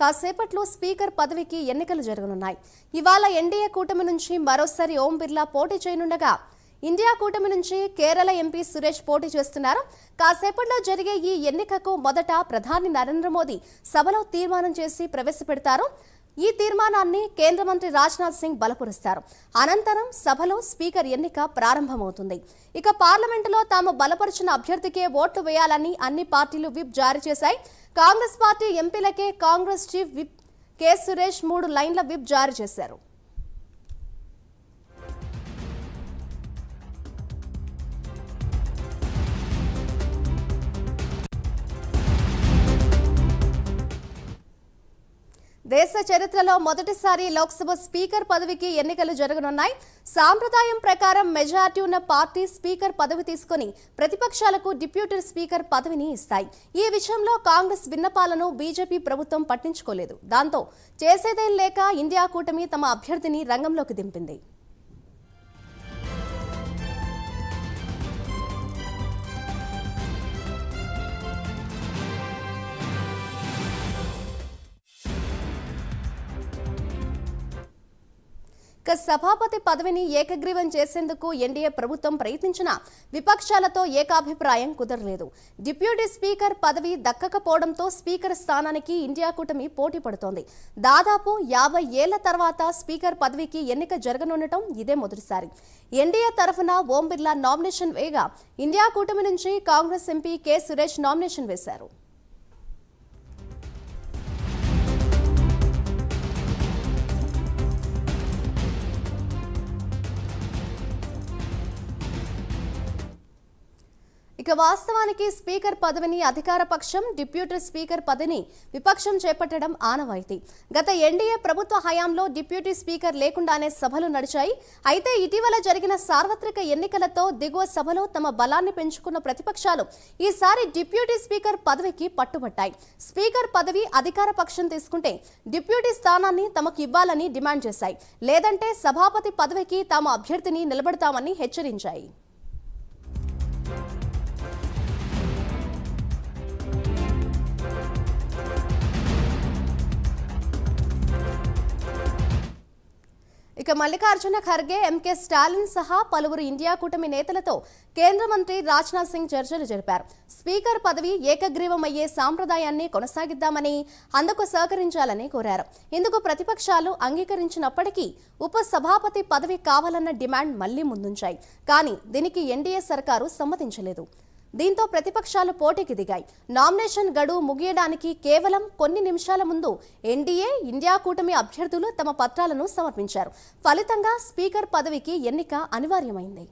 కాసేపట్లో స్పీకర్ పదవికి ఎన్నికలు జరగనున్నాయి. ఇవాళ ఎన్డీఏ కూటమి నుంచి మరోసారి ఓం బిర్లా పోటీ చేయనుండగా ఇండియా కూటమి నుంచి కేరళ ఎంపీ సురేష్ పోటీ చేస్తున్నారు. కాసేపట్లో జరిగే ఈ ఎన్నికకు మొదట ప్రధాని నరేంద్ర మోదీ సభలో తీర్మానం చేసి ప్రవేశపెడతారు. ఈ తీర్మానాన్ని కేంద్ర మంత్రి రాజ్నాథ్ సింగ్ బలపరుస్తారు. అనంతరం సభలో స్పీకర్ ఎన్నిక ప్రారంభమవుతుంది. ఇక పార్లమెంటులో తాము బలపరిచిన అభ్యర్థికే ఓట్లు వేయాలని అన్ని పార్టీలు విప్ జారీ చేశాయి. Congress party ఎంపీలకే Congress chief whip K Suresh మూడు లైన్ల విప్ జారీ చేశారు. దేశ చరిత్రలో మొదటిసారి లోక్సభ స్పీకర్ పదవికి ఎన్నికలు జరగనున్నాయి. సాంప్రదాయం ప్రకారం మెజార్టీ ఉన్న పార్టీ స్పీకర్ పదవి తీసుకుని ప్రతిపక్షాలకు డిప్యూటీ స్పీకర్ పదవిని ఇస్తాయి. ఈ విషయంలో కాంగ్రెస్ విన్నపాలను బీజేపీ ప్రభుత్వం పట్టించుకోలేదు. దాంతో చేసేదేం లేక ఇండియా కూటమి తమ అభ్యర్థిని రంగంలోకి దింపింది. ఇక సభాపతి పదవిని ఏకగ్రీవం చేసేందుకు ఎన్డీఏ ప్రభుత్వం ప్రయత్నించినా విపక్షాలతో ఏకాభిప్రాయం కుదరలేదు. డిప్యూటీ స్పీకర్ పదవి దక్కకపోవడంతో స్పీకర్ స్థానానికి ఇండియా కూటమి పోటీ పడుతోంది. దాదాపు యాభై ఏళ్ళ తర్వాత స్పీకర్ పదవికి ఎన్నిక జరగనుండటం ఇదే మొదటిసారి. ఎన్డీఏ తరఫున ఓం బిర్లా నామినేషన్ వేయగా ఇండియా కూటమి నుంచి Congress MP K Suresh nomination వేశారు. ఇక వాస్తవానికి స్పీకర్ పదవిని అధికార పక్షం డిప్యూటీ స్పీకర్ పదవిని విపక్షం చేపట్టడం ఆనవాయితీ. గత ఎన్డీఏ ప్రభుత్వ హయాంలో డిప్యూటీ స్పీకర్ లేకుండానే సభలు నడిచాయి. అయితే ఇటీవల జరిగిన సార్వత్రిక ఎన్నికలతో దిగువ సభలో తమ బలాన్ని పెంచుకున్న ప్రతిపక్షాలు ఈసారి డిప్యూటీ స్పీకర్ పదవికి పట్టుబట్టాయి. స్పీకర్ పదవి అధికార పక్షం తీసుకుంటే డిప్యూటీ స్థానాన్ని తమకు ఇవ్వాలని డిమాండ్ చేశాయి. లేదంటే సభాపతి పదవికి తాము అభ్యర్థిని నిలబడతామని హెచ్చరించాయి. ఇక మల్లికార్జున ఖర్గే ఎంకే స్టాలిన్ సహా పలువురు ఇండియా కూటమి నేతలతో కేంద్ర మంత్రి రాజ్నాథ్ సింగ్ చర్చలు జరిపారు. స్పీకర్ పదవి ఏకగ్రీవమయ్యే సాంప్రదాయాన్ని కొనసాగిద్దామని అందుకు సహకరించాలని కోరారు. ఇందుకు ప్రతిపక్షాలు అంగీకరించినప్పటికీ ఉప సభాపతి పదవి కావాలన్న డిమాండ్ మళ్ళీ ముందుంచాయి. కానీ దీనికి ఎన్డీఏ సర్కారు సమ్మతించలేదు. దీంతో ప్రతిపక్షాలు పోటీకి దిగాయి. నామినేషన్ గడువు ముగియడానికి కేవలం కొన్ని నిమిషాల ముందు ఎన్డీఏ ఇండియా కూటమి అభ్యర్థులు తమ పత్రాలను సమర్పించారు. ఫలితంగా స్పీకర్ పదవికి ఎన్నిక అనివార్యమైంది.